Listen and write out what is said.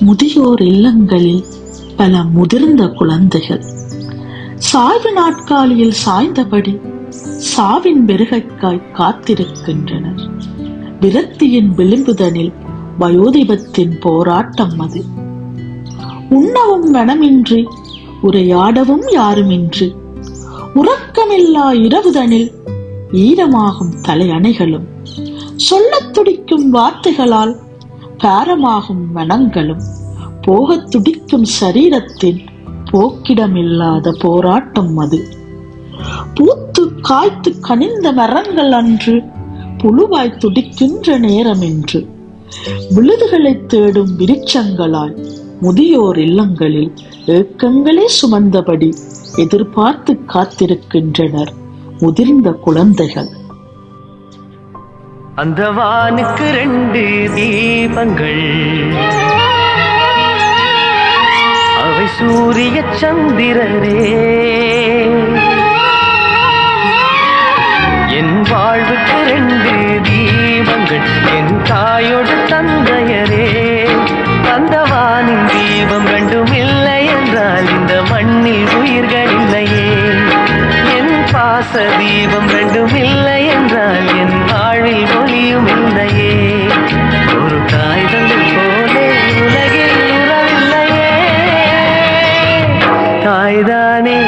முதியோர் இல்லங்களில் பல முதிர்ந்த குழந்தைகள். சாய்வு நாட்காலியில் சாய்ந்தபடி சாவின் பெருகைக்காய் காத்திருக்கின்றனர். விரக்தியின் விளிம்புதனில் வயோதிபத்தின் போராட்டம் அது. உண்ணவும் மனமின்றி உரையாடவும் யாருமின்றி உறக்கமில்லா இரவுதனில் ஈரமாகும் தலையணைகளும் சொல்லத் துடிக்கும் வார்த்தைகளால் பாரமாகும் மனங்களும் போகத் துடிக்கும் சரீரத்தின் போக்கிடமில்லாத போராட்டம் அது. பூத்து காய்த்து கனிந்த மரங்கள் அன்று புழுவாய் துடிக்கின்ற நேரம் என்று விழுதுகளை தேடும் விருட்சங்களாய் முதியோர் இல்லங்களில் ஏக்கங்களே சுமந்தபடி எதிர்பார்த்து காத்திருக்கின்றனர் முதிர்ந்த குழந்தைகள். அந்த வானுக்கு ரெண்டு தீபங்கள். அவை சூரிய சந்திரரே என் வாழ்வுக்கு ரெண்டு தீபங்கள். என் தாயோடு தந்தையரே பாச தீபம் ரெண்டும் இல்லை என்றால் என் வாழ்வில் ஒளியும் இல்லையே ஒரு தாய் போலே உலகில் உறவில்லையே. தாய்தானே